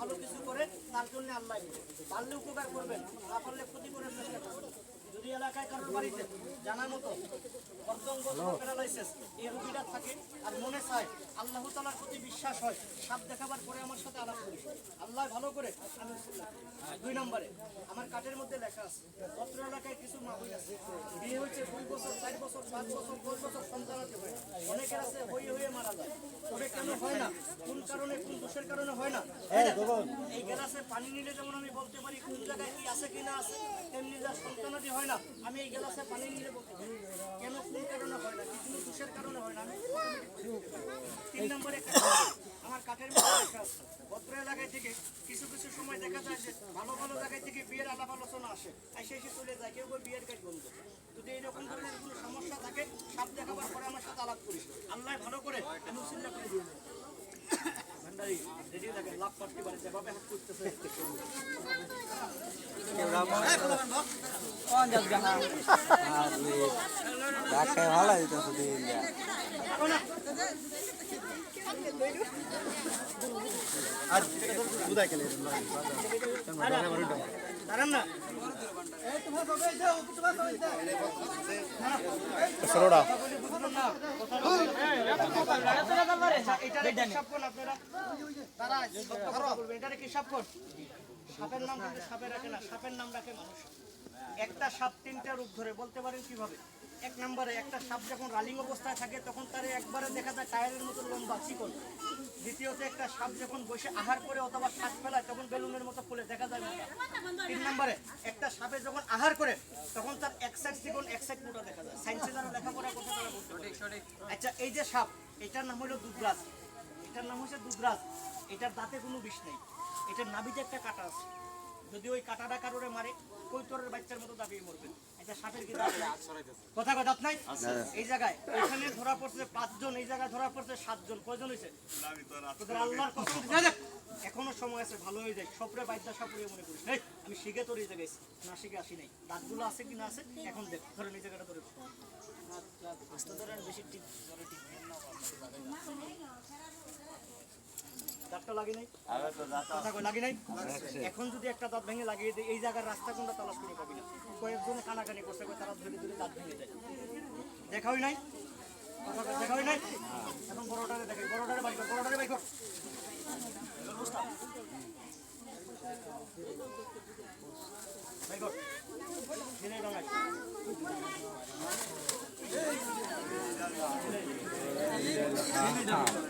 ভালো কিছু করে তার জন্য আল্লাহ। পারলে উপকার করবেন না পারলে ক্ষতি করবেন যদি এলাকায় কারোর বাড়িতে জানার মতো অর্ধঙ্গ এই রোগীটা থাকে আর মনে চায় আল্লাহ তালার প্রতি বিশ্বাস হয় সাপ দেখাবার পরে আমার সাথে আলাপ করি আল্লাহ ভালো করে আমি দুই নম্বরে আমার কাঠের মধ্যে লেখা আছে অত্র এলাকায় কিছু মাহুই আছে। বিয়ে হয়েছে দুই বছর চার বছর পাঁচ বছর দশ বছর হয়। অনেকের আছে হয়ে হয়ে মারা যায়। তবে কেন হয় না? কোন কারণে কোন দোষের কারণে হয় না? এই গ্লাসে পানি নিলে যেমন আমি বলতে পারি কোন জায়গায় কি আছে কি না আছে তেমনি যা সন্তানাদি হয় না। আমি এই গ্লাসে পানি বলতে কেন কোন কারণে হয় না? কি কোনো দোষের কারণে হয় না? তিন নম্বরে আমার কাঠের ভদ্র এলাকায় থেকে কিছু কিছু সময় দেখা যায় যে ভালো ভালো জায়গায় থেকে বিয়ের আলাপ আলোচনা আসে। এসে এসে চলে যায় কেউ বিয়ের কাজ বন্ধ। যদি এরকম ধরনের কোনো সমস্যা থাকে সাপ দেখাবার পরে আমার সাথে আলাপ করিস। আল্লাহ ভালো করে আমি উসিল্লা করে থাকে লাভ করতে পারে যেভাবে হাত করতেছে ভালো দিতেছে দিন যা দাঁড়ান না সরোড়া সাপের নাম সাপে রাখে না সাপের নাম রাখে মানুষ একটা সাপ তিনটা রূপ ধরে বলতে পারেন কীভাবে? এক নম্বরে একটা সাপ যখন রালিং অবস্থায় থাকে তখন তার একবারে দেখা যায় টায়ারের মতো লম্বা চিকন। দ্বিতীয়ত একটা সাপ যখন বসে আহার করে অথবা শ্বাস ফেলায় তখন বেলুনের মতো ফুলে দেখা যায় মোটা তিন নম্বরে একটা সাপে যখন আহার করে তখন তার এক সাইড চিকন এক সাইড মোটা দেখা যায়। সায়েন্সে যারা লেখাপড়া করতে তারা বলতে পারে। আচ্ছা এই যে সাপ এটার নাম হলো দুধরাজ। এটার নাম হচ্ছে দুধরাজ। এটার দাঁতে কোনো বিষ নেই। এটার নাভিতে একটা কাটা আছে। যদি ওই কাটাটা কারোরে মারে কৈতরের বাচ্চার মতো দাবিয়ে মরবে। এটা সাপের কি কথা কথা নাই? এই জায়গায় এখানে ধরা পড়ছে পাঁচজন এই জায়গায় ধরা পড়ছে সাতজন। কয়জন হয়েছে? তোদের আল্লাহর এখনও সময় আছে ভালো হয়ে যায় সবরে বাইদ্যা সাপুরে মনে করিস। এই, আমি শিখে তোর এই জায়গায় এসেছি। না শিখে আসি নাই। দাঁতগুলো আছে কি না আছে এখন দেখ। ধরেন এই জায়গাটা ধরে আস্তে ধরেন বেশি টিপ ধরে টিপ দাঁতটা লাগে নাই। লাগি নাই? এখন যদি একটা দাঁত ভেঙে লাগিয়ে দিই, এই জায়গার রাস্তা কোনটা তালাশ করে পাবি না। কয়েকজন কানাকানি করছে তারা ধরে ধরে দাঁত ভেঙে যায়। দেখা নাই? দেখা নাই? এখন বড়টারে দেখে বড়টারে বাইক বড়টারে বাইক বাইক বাংলায় একটা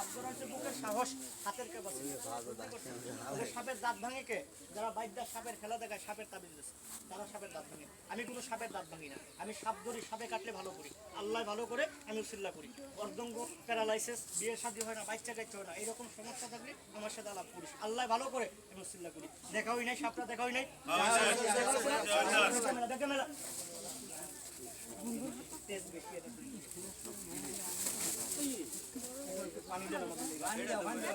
না। একটা সত্য কথা বলবেন নতুন দেখা যায় না, পুরনো দেখা যায়? তিনাত হবে না? তিনাত হবে না? একটা কথা বলি শুনেন। সাপ ধরার কোনো জাদু মন্ত্র না। সাপ ধরা হচ্ছে বুকের সাহস, হাতের capacity। সাপের দাঁত ভাঙে কে? যারা বাইদ্যার সাপের খেলা দেখায় সাপের তাবিজ দিচ্ছে। তারা সাপের দাঁত ভাঙে। আমি কোনো সাপের দাঁত ভাঙি না আমি সাপ ধরি সাপে কাটলে ভালো করি আল্লাহ ভালো করে আমি উসিল্লা করি অর্ধঙ্গ প্যারালাইসিস বিয়ে শাদী হয় না বাচ্চা কাচ্চা হয় না এরকম সমস্যা থাকলে আমার সাথে আলাপ করিস আল্লাহ ভালো করে আমি উসিল্লা করি দেখা নাই সাপটা দেখা নাই দেখে মেলা বেশি এটা। পানি দিলাম